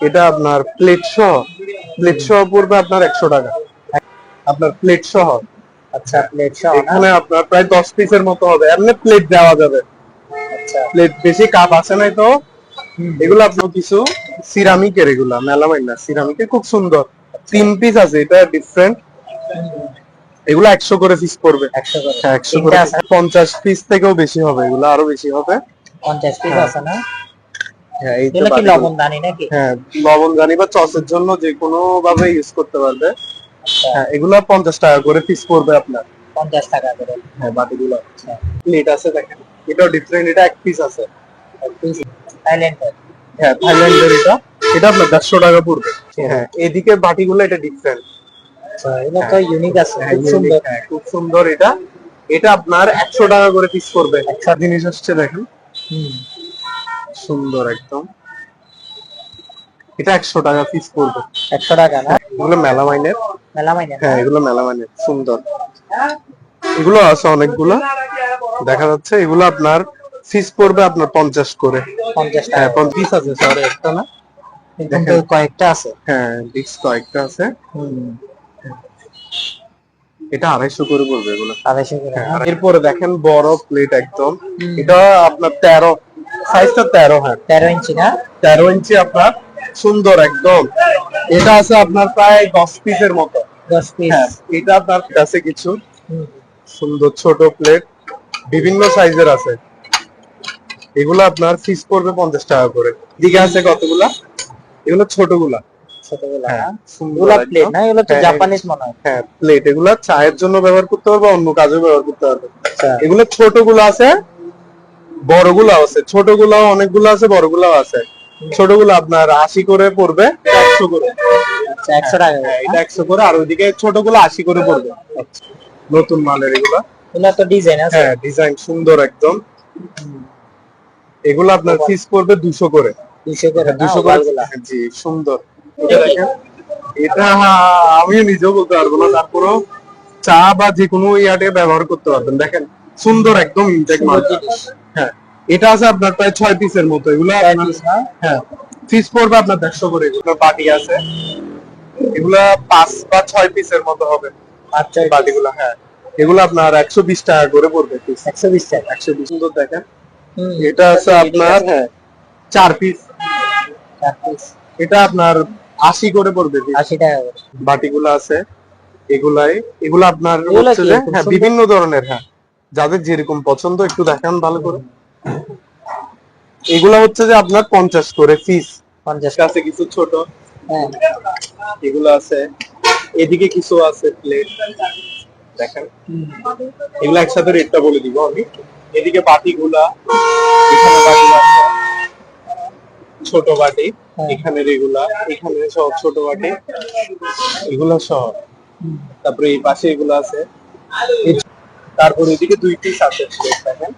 এটা আপনার প্লেট সহ প্লেট সহ পড়বে আপনার একশো টাকা। আপনার প্লেট সহ। আচ্ছা প্লেট সহ এখানে আপনার প্রায় দশ পিসের মতো হবে। এমনি প্লেট দেওয়া যাবে। আচ্ছা। প্লেট বেশি কাপ আছে নাই তো? এগুলো আপনার কিছু সিরামিকের এগুলা মেলামাইন না সিরামিকের খুব সুন্দর। তিন পিস আছে এটা ডিফারেন্ট এগুলো একশো করে পিস পড়বে। একশো করে। হ্যাঁ পঞ্চাশ পিস থেকেও বেশি হবে এগুলো আরও বেশি হবে। পঞ্চাশ পিস হ্যাঁ। আছে না? হ্যাঁ কি লবণ দানি নাকি? হ্যাঁ লবণ বা চসের জন্য যে কোনো ভাবে ইউজ করতে পারবে। আচ্ছা। হ্যাঁ এগুলো পঞ্চাশ টাকা করে পিস পড়বে আপনার। পঞ্চাশ টাকা করে। হ্যাঁ বাটিগুলো। প্লেট আছে দেখেন। এটাও ডিফারেন্ট এটা এক পিস আছে। থাইল্যান্ডের হ্যাঁ থাইল্যান্ডের এটা। এটা আপনার দেড়শো টাকা পড়বে। হ্যাঁ এদিকে বাটিগুলো এটা ডিফারেন্ট আচ্ছা তো ইউনিক আছে হ্যাঁ, খুব সুন্দর। হ্যাঁ, খুব সুন্দর এটা। এটা আপনার একশো টাকা করে পিস করবে একটা জিনিস হচ্ছে দেখেন। হুম। সুন্দর একদম। এটা একশো টাকা পিস পড়বে। একশো টাকা না? এগুলো মেলামাইনের। মেলামাইনে হ্যাঁ এগুলো মেলামাইনের সুন্দর। এগুলো আছে অনেকগুলো। দেখা যাচ্ছে এগুলো আপনার ফিস পড়বে আপনার পঞ্চাশ করে। পঞ্চাশ হ্যাঁ পিস আছে সরি একটা না? কয়েকটা আছে। হ্যাঁ ডিস্ক কয়েকটা আছে। এটা আড়াইশো করে পড়বে এগুলো। আড়াইশো করে হ্যাঁ, এরপরে দেখেন বড় প্লেট একদম। এটা আপনার তেরো সাইজটা তেরো হ্যাঁ। তেরো ইঞ্চি না? তেরো ইঞ্চি আপনার। সুন্দর একদম। এটা আছে আপনার প্রায় দশ পিসের মতো। দশ পিস। হ্যাঁ এটা আপনার কাছে কিছু। সুন্দর ছোট প্লেট বিভিন্ন সাইজের আছে। এগুলো আপনার ফিস পড়বে পঞ্চাশ টাকা করে। দিকে আছে কতগুলা? এগুলো ছোটগুলা। ছোটগুলা হ্যাঁ, সুন্দর প্লেট না? এগুলো তো হ্যাঁ, জাপানিজ মনে হয়। হ্যাঁ প্লেট এগুলা চায়ের জন্য ব্যবহার করতে পারবে অন্য কাজেও ব্যবহার করতে পারবে। আচ্ছা। এগুলো ছোটগুলো আছে বড়গুলো আছে ছোটগুলো অনেকগুলো আছে বড়গুলো আছে। ছোটগুলো আপনার আশি করে পড়বে একশো করে। আচ্ছা একশো টাকা হ্যাঁ, এটা একশো করে আর ওইদিকে ছোটগুলো আশি করে পড়বে। নতুন মালের এগুলা। এগুলা তো ডিজাইন আছে। হ্যাঁ ডিজাইন সুন্দর একদম। এগুলো আপনার পিস পড়বে দুশো করে। দুশো করে দুশো করে হ্যাঁ, জি সুন্দর। এটা আমিও নিজেও বলতে পারব না তারপরেও চা বা যে কোনো ইয়াতে ব্যবহার করতে পারবেন। দেখেন সুন্দর একদম ইনটেক মাল হ্যাঁ এটা আছে আপনার প্রায় ছয় পিসের মতো এগুলো piece না? হ্যাঁ পিস পড়বে আপনার দেড়শো করে এগুলো বাটি আছে। এগুলা পাঁচ বা ছয় পিসের মতো হবে আচ্ছা বাটিগুলো হ্যাঁ। এগুলো আপনার একশো বিশ টাকা করে পড়বে পিস একশো বিশ টাকা। একশো বিশ। সুন্দর দেখেন। এটা আছে আপনার হ্যাঁ। চার পিস চার piece, এটা আপনার আশি করে পড়বে। আশি টাকা করে। বাটিগুলো আছে এগুলাই। এগুলো আপনার হ্যাঁ বিভিন্ন ধরনের হ্যাঁ। যাদের যেরকম পছন্দ একটু দেখান ভালো করে। এগুলা হচ্ছে যে আপনার পঞ্চাশ করে পিস পঞ্চাশ। টাকা কাছে কিছু ছোট। হ্যাঁ। এগুলো আছে। এদিকে কিছু আছে প্লেট দেখেন। এগুলো একসাথে রেটটা বলে দিব আমি। এদিকে বাটিগুলা এখানে বাটি আছে। ছোট বাটি হ্যাঁ। এখানে রেগুলা এখানে সব ছোট বাটি। এগুলো সহ তারপরে এই পাশে এগুলো আছে। তারপর ওইদিকে দুই পিস আছে দেখেন।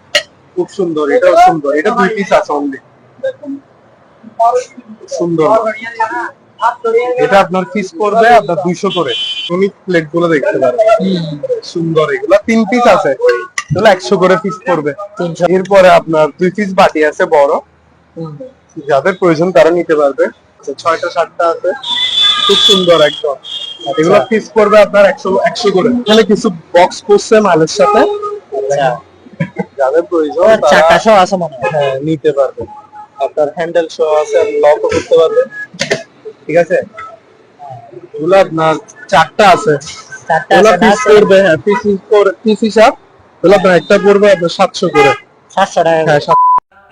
খুব সুন্দর এটাও সুন্দর। এটা দুই পিস আছে অনলি সুন্দর। এটা আপনার পিস পড়বে আপনার দুইশো করে। তুমি প্লেটগুলো দেখতে পারেন সুন্দর এগুলো। তিন পিস আছে। এগুলো একশো করে পিস পড়বে। এরপরে আপনার দুই পিস বাটি আছে বড়। যাদের প্রয়োজন তারা নিতে পারবে। আচ্ছা, ছয়টা সাতটা আছে। খুব সুন্দর একদম। এগুলো পিস পড়বে আপনার একশো একশো করে। এখানে কিছু বক্স করছে মালের সাথে। আচ্ছা। যাদের প্রয়োজন ওর চাকা সহ আছে মনে হ্যাঁ। নিতে পারবে। আপনার হ্যান্ডেল সহ আছে লকও করতে পারবেন। ঠিক আছে? এগুলো আপনার চারটা আছে। চারটা পিস পড়বে হ্যাঁ পিস করে পিস হিসাব। এগুলো আপনার একটা পড়বে আপনার সাতশো করে। সাতশো টাকা হ্যাঁ।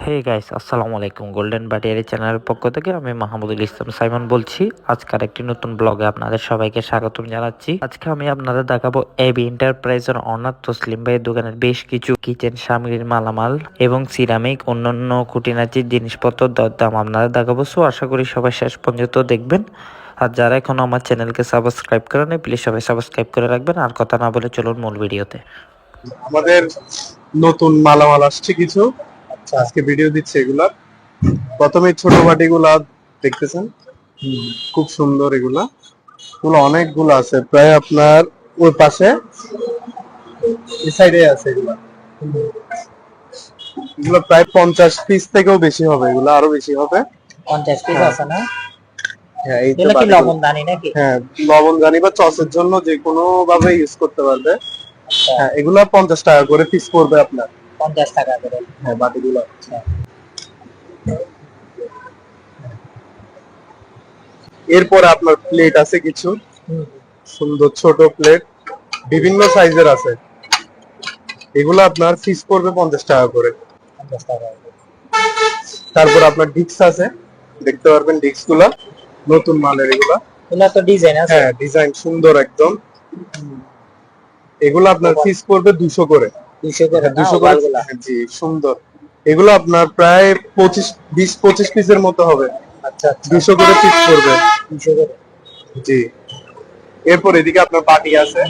হে গাইস আসসালামু আলাইকুম। গোল্ডেন বাটিয়ারি চ্যানেলের পক্ষ থেকে আমি মাহমুদুল ইসলাম সাইমন বলছি। আজকের একটি নতুন ব্লগে আপনাদের সবাইকে স্বাগতম জানাচ্ছি। আজকে আমি আপনাদের দেখাবো এবি এন্টারপ্রাইজের অনাথ তসলিম ভাইয়ের দোকানের বেশ কিছু কিচেন সামগ্রীর মালামাল এবং সিরামিক অন্যান্য খুঁটিনাটির জিনিসপত্র দরদাম আপনাদের দেখাবো। সো আশা করি সবাই শেষ পর্যন্ত দেখবেন। আর যারা এখনও আমার চ্যানেলকে সাবস্ক্রাইব করেন প্লিজ সবাই সাবস্ক্রাইব করে রাখবেন। আর কথা না বলে চলুন মূল ভিডিওতে। আমাদের নতুন মালামাল আসছে কিছু। আজকে ভিডিও দিচ্ছে এগুলা। প্রথমে ছোট বাটিগুলা দেখতেছেন? খুব সুন্দর এগুলা। এগুলো অনেকগুলো আছে প্রায় আপনার ওই পাশে এই সাইডে আছে এগুলা। এগুলো প্রায় পঞ্চাশ পিস থেকেও বেশি হবে এগুলো আরও বেশি হবে। পঞ্চাশ পিস হ্যাঁ। আছে না? হ্যাঁ এই। লবণ দানি নাকি? হ্যাঁ লবণ বা চসের জন্য যে কোনো ভাবে ইউজ করতে পারবে। আচ্ছা, হ্যাঁ এগুলো পঞ্চাশ টাকা করে পিস পড়বে আপনার। পঞ্চাশ টাকা করে। হ্যাঁ বাটিগুলো আচ্ছা। এরপরে আপনার প্লেট আছে কিছু। সুন্দর ছোট প্লেট বিভিন্ন সাইজের আছে। এগুলো আপনার পিস পড়বে পঞ্চাশ টাকা করে। পঞ্চাশ টাকা করে। তারপর আপনার ডিক্স আছে। দেখতে পারবেন ডিক্সগুলা নতুন মালের এগুলা। এগুলো তো ডিজাইন আছে। হ্যাঁ ডিজাইন সুন্দর একদম। এগুলো আপনার পিস পড়বে দুশো করে। দুশো করে দুশো করে? জি সুন্দর। এগুলো আপনার প্রায় পঁচিশ বিশ পঁচিশ পিসের মতো হবে। আচ্ছা আচ্ছা। দুশো করে পিস পড়বে। দুশো করে। জি। এরপর এদিকে আপনার আছে।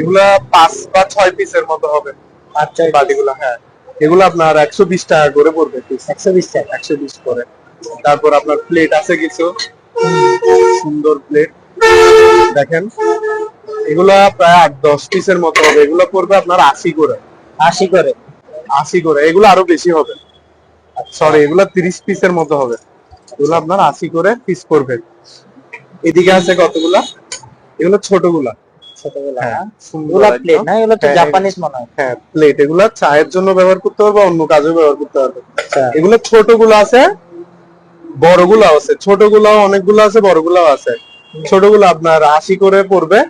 এগুলা পাঁচ বা ছয় পিসের মতো হবে। আচ্ছা বাটিগুলো হ্যাঁ। এগুলো আপনার একশো বিশ টাকা করে পড়বে একশো বিশ টাকা। একশো বিশ করে। তারপর আপনার প্লেট আছে কিছু। সুন্দর প্লেট দেখেন। এগুলা প্রায় আট দশ পিসের মতো হবে। এগুলো পড়বে আপনার আশি করে। আশি করে। আশি করে। এগুলো আরও বেশি হবে। সরি এগুলো তিরিশ পিসের মতো হবে। এগুলো আপনার আশি করে পিস পড়বে। এদিকে আছে কতগুলা? এগুলো ছোটগুলা। ছোটগুলা হ্যাঁ, হ্যাঁ? প্লেট এগুলো হ্যাঁ, প্লেট চায়ের জন্য ব্যবহার করতে পারবে অন্য কাজেও ব্যবহার করতে পারবে এগুলো ছোটগুলো আছে বড়গুলো আছে। ছোটগুলো অনেকগুলো আছে বড়গুলো আছে। ছোটগুলো আপনার আশি করে পড়বে।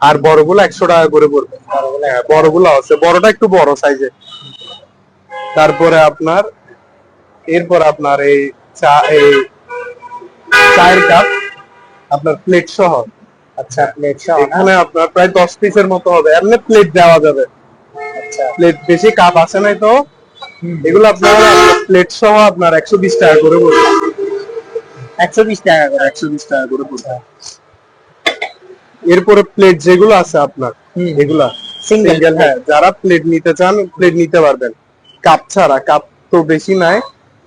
আর বড়গুলো একশো টাকা করে পড়বে। বড়গুলা হ্যাঁ বড়গুলো আছে। বড়টা একটু বড় সাইজের তারপরে আপনার এরপর আপনার এই চা এই চায়ের কাপ আপনার প্লেট সহ। আচ্ছা প্লেট সহ এখানে আপনার প্রায় দশ পিসের মতো হবে। এমনি প্লেট দেওয়া যাবে। আচ্ছা। প্লেট বেশি কাপ আছে নাই তো? এগুলো আপনার প্লেট সহ আপনার একশো বিশ টাকা করে পড়বে। একশো বিশ টাকা করে একশো বিশ টাকা করে পড়বে। এরপরে প্লেট যেগুলো আছে আপনার এগুলা সিঙ্গেল হ্যাঁ। যারা প্লেট নিতে চান প্লেট নিতে পারবেন। কাপ ছাড়া কাপ তো বেশি নাই।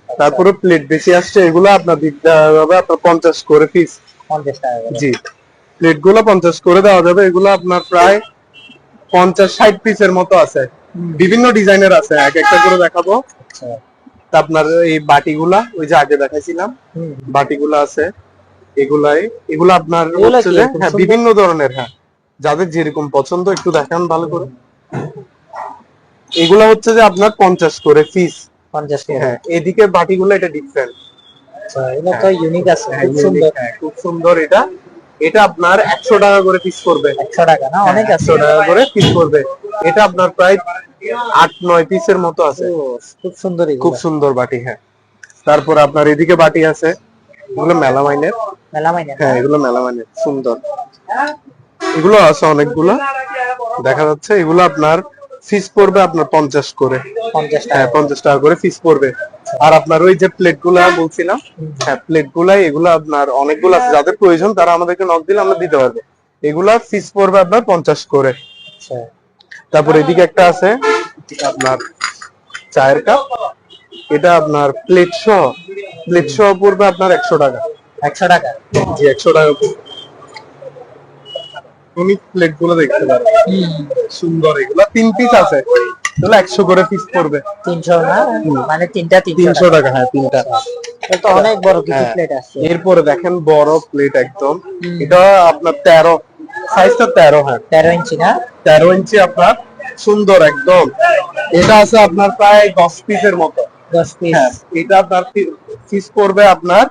তারপরে প্লেট বেশি আসছে এগুলো আপনার দিতে হবে আপনার পঞ্চাশ করে পিস পঞ্চাশ টাকা জি। প্লেটগুলো পঞ্চাশ করে দেওয়া যাবে এগুলো আপনার প্রায় পঞ্চাশ ষাট পিসের মতো আছে। বিভিন্ন ডিজাইনের আছে এক একটা করে দেখাবো। আচ্ছা। তা আপনার এই বাটিগুলা ওই যে আগে দেখাইছিলাম বাটিগুলো আছে। এগুলাই এগুলো আপনার হ্যাঁ বিভিন্ন ধরনের হ্যাঁ যাদের যেরকম পছন্দ একটু দেখান ভালো করে। এগুলা হচ্ছে যে আপনার পঞ্চাশ করে পিস পঞ্চাশ হ্যাঁ এদিকে বাটিগুলো এটা ডিফারেন্ট আচ্ছা ইউনিক আছে হ্যাঁ, খুব সুন্দর। খুব সুন্দর এটা। এটা আপনার একশো টাকা করে পিস করবে। একশো টাকা না? অনেক একশো টাকা করে পিস করবে। এটা আপনার প্রায় আট নয় পিসের মতো আছে। খুব সুন্দর খুব সুন্দর বাটি হ্যাঁ। তারপর আপনার এদিকে বাটি আছে। এগুলো মেলামাইনের? মেলামাইন হ্যাঁ এগুলো মেলামাইনের সুন্দর। এগুলো আছে অনেকগুলো দেখা যাচ্ছে। এগুলো আপনার ফিস পড়বে আপনার পঞ্চাশ করে। হ্যাঁ পঞ্চাশ টাকা করে ফিস পড়বে। আর আপনার ওই যে প্লেটগুলা বলছিলাম হ্যাঁ প্লেট গুলাই এগুলো আপনার অনেকগুলো আছে। যাদের প্রয়োজন তারা আমাদেরকে নক দিলে আমরা দিতে পারব। এগুলা ফিস পড়বে আপনার পঞ্চাশ করে। আচ্ছা। তারপর এদিকে একটা আছে আপনার চায়ের কাপ এটা আপনার প্লেট সহ। প্লেট সহ পড়বে আপনার একশো টাকা। একশো টাকা। জি একশো টাকা পড়বে। তুমি প্লেটগুলো দেখতে পারো সুন্দর এগুলা। তিন পিস আছে। এগুলো একশো করে পিস পড়বে। তিনশো না? মানে তিনটা তিনশো টাকা। হ্যাঁ তিনটা। তো অনেক বড় কিছু হ্যাঁ। প্লেট আছে। এরপরে দেখেন বড় প্লেট একদম। এটা আপনার তেরো। সাইজটা তেরো হ্যাঁ। তেরো ইঞ্চি না? তেরো ইঞ্চি আপনার। সুন্দর একদম। এটা আছে আপনার প্রায় দশ পিসের মতো। দশ পিস হ্যাঁ এটা আপনার পিস পড়বে আপনার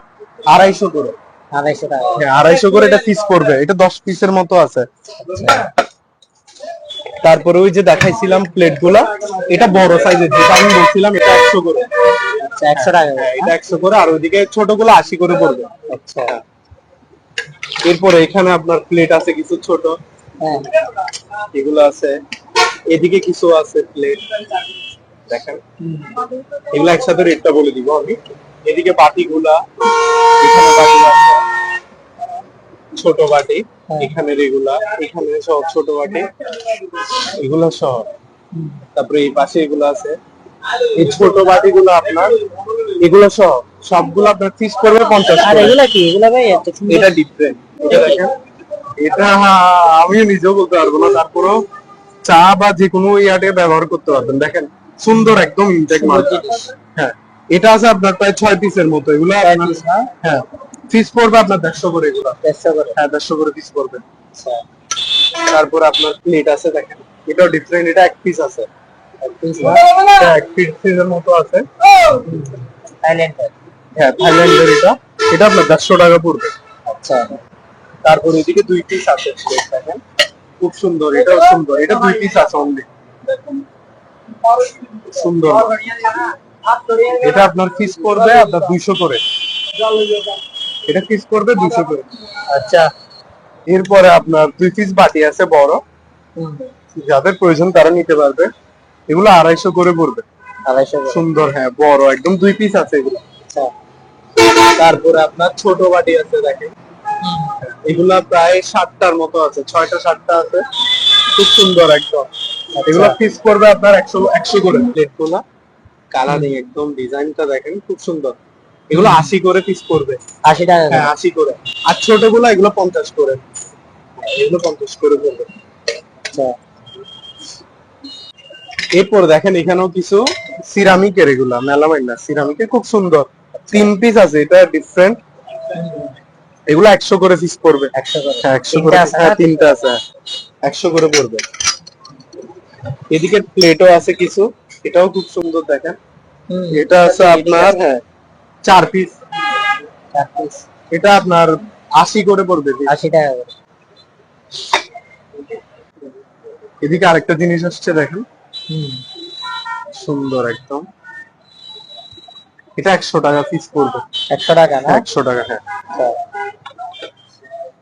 আড়াইশো করে। আড়াইশো টাকা। হ্যাঁ আড়াইশো করে এটা পিস পড়বে। এটা দশ পিসের মতো আছে। তারপরে ওই যে দেখাইছিলাম প্লেটগুলা এটা বড় সাইজের যেটা আমি বলছিলাম এটা একশো করে। আচ্ছা একশো টাকা হ্যাঁ, এটা একশো করে আর ওইদিকে ছোটগুলো আশি করে পড়বে। আচ্ছা। এরপরে এখানে আপনার প্লেট আছে কিছু ছোট। হ্যাঁ। এগুলো আছে। এদিকে কিছু আছে প্লেট দেখেন। এগুলো একসাথে রেটটা বলে দিব আমি। এদিকে বাটি আছে ছোট বাটি এখানে রেগুলা এখানে সব ছোট বাটি এগুলো সহ তারপরে এই পাশে এগুলো আছে। এই ছোট বাটিগুলো আপনার এগুলো সহ সবগুলো আপনার পিস করবে পঞ্চাশ আর। এগুলা কি? এগুলা ভাই এটা ডিফারেন্ট এটা দেখেন। এটা আমিও নিজেও বলতে পারব না তারপরেও চা বা যে কোনো ইয়ার্ডে ব্যবহার করতে পারবেন। দেখেন সুন্দর একদম ইনটেক মাল হ্যাঁ। এটা আছে আপনার প্রায় ছয় পিসের মতো এগুলো? হ্যাঁ? পিস পড়বে আপনার দেড়শো করে এগুলো। দেড়শো করে। হ্যাঁ দেড়শো করে পিস পড়বে। আচ্ছা। তারপর আপনার প্লেট আছে দেখেন এটাও ডিফারেন্ট এটা এক পিস আছে। এক পিস হ্যাঁ, এক পিসের মতো আছে। থাইল্যান্ডের হ্যাঁ থাইল্যান্ডের এটা। এটা আপনার দেড়শো টাকা পড়বে। আচ্ছা। তারপর এদিকে দুই পিস আছে দেখেন। খুব সুন্দর এটাও সুন্দর। এটা দুই পিস আছে অনলি সুন্দর। এটা আপনার পিস পড়বে আপনার দুইশো করে। এটা পিস পড়বে দুইশো করে। আচ্ছা। এরপরে আপনার দুই পিস বাটি আছে বড়। যাদের প্রয়োজন তারা নিতে পারবে। এগুলো আড়াইশো করে পড়বে। আড়াইশো সুন্দর হ্যাঁ বড় একদম দুই পিস আছে এগুলো। আচ্ছা। তারপরে আপনার ছোট বাটি আছে দেখেন। এগুলা প্রায় সাতটার মতো আছে ছয়টা সাতটা আছে। খুব সুন্দর একদম। এগুলো পিস করবে আপনার একশো একশো করে। প্লেটগুলা কালারিং একদম ডিজাইনটা দেখেন খুব সুন্দর। এগুলো আশি করে পিস করবে আশি টাকা হ্যাঁ আশি করে। আর ছোটগুলো এগুলো পঞ্চাশ করে। এগুলো পঞ্চাশ করে পড়বে। আচ্ছা। এরপর দেখেন এখানেও কিছু সিরামিকের এগুলা মেলামাইন না সিরামিকের খুব সুন্দর। তিন পিস আছে এটা ডিফারেন্ট এগুলো একশো করে পিস পড়বে। একশো করে। হ্যাঁ তিনটে আছে হ্যাঁ আছে। হ্যাঁ। একশো করে পড়বে। এদিকে প্লেটও আছে কিছু। এটাও খুব সুন্দর দেখেন। এটা আছে আপনার হ্যাঁ চার পিস চার piece, এটা আপনার আশি করে পড়বে আশি টাকা করে। এদিকে আরেকটা জিনিস আসছে দেখেন। হুম। সুন্দর একদম। এটা একশো টাকা পিস পড়বে। একশো টাকা না? একশো টাকা হ্যাঁ। আচ্ছা।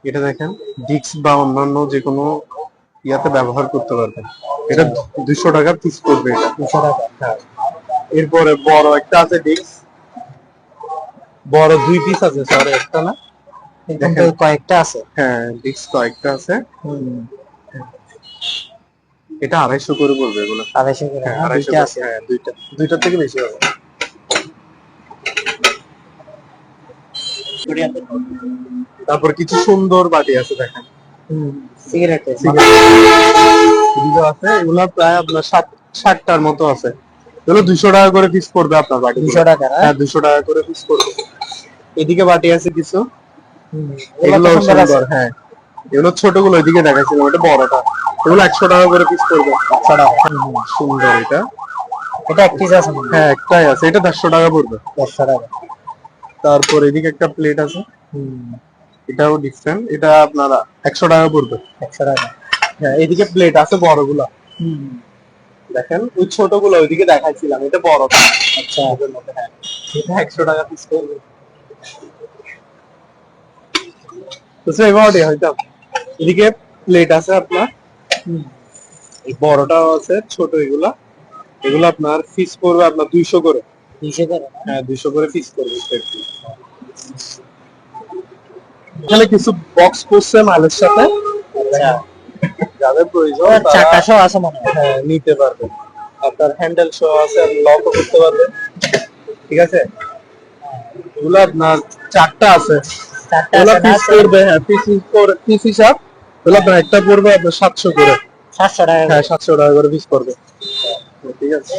এটা দেখেন ডিক্স বা অন্যান্য যে কোনো ইয়াতে ব্যবহার করতে পারবেন। এটা দুশো টাকা পিস এটা। দুশো টাকা হ্যাঁ। এরপরে বড় একটা আছে ডিক্স বড় দুই পিস আছে সরি একটা না? কয়েকটা আছে। হ্যাঁ ডিক্স কয়েকটা আছে। এটা আড়াইশো করে পড়বে এগুলো। আড়াইশো করে হ্যাঁ আড়াইশো দুইটা আছে। হ্যাঁ দুইটা। দুইটার থেকে বেশি হবে। তারপর কিছু সুন্দর বাটি আছে দেখেন। হুম আছে এগুলো প্রায় আপনার ষাট ষাটটার মতো আছে। এগুলো দুইশো টাকা করে পিস পড়বে আপনার বাটি দুশো টাকা হ্যাঁ? দুশো টাকা করে পিস পড়বে। এদিকে বাটি আছে কিছু। এগুলো এগুলো সুন্দর হ্যাঁ। এগুলো ছোটগুলো এদিকে দেখাচ্ছিলাম এটা বড়টা। এগুলো একশো টাকা করে পিস পড়বে। একশো টাকা। সুন্দর এটা। এটা এক পিস আছে হ্যাঁ। একটাই আছে। এটা দেড়শো টাকা পড়বে। দেড়শো টাকা। তারপর এদিকে একটা প্লেট আছে। হুম। এটাও ডিফারেন্ট এটা আপনার একশো টাকা পড়বে। একশো টাকা। হ্যাঁ এদিকে প্লেট আছে বড়গুলা। দেখেন ওই ছোটগুলো ওইদিকে দেখাইছিলাম এটা বড়টা আচ্ছা। হ্যাঁ। এটা একশো টাকা পিস পড়বে। বড়ি হয়তো। এদিকে প্লেট আছে আপনার। এই বড়টাও আছে ছোট এগুলা। এগুলো আপনার ফিস পড়বে আপনার দুইশো করে। দুইশো করে হ্যাঁ দুইশো করে ফিস করবে। এখানে কিছু বক্স করছে মালের সাথে। আচ্ছা। যাদের প্রয়োজন চাকা সহ আছে মনে হয়। হ্যাঁ নিতে পারবেন আপনার হ্যান্ডেল শো আছে আপনি লকও করতে পারবেন। ঠিক আছে? এগুলো আপনার চারটা আছে? পিস করবে হ্যাঁ পিস করে পিস হিসাব আপনার একটা পড়বে আপনার সাতশো করে। সাতশো টাকা হ্যাঁ সাতশো টাকা করে পিস করবে। ঠিক আছে?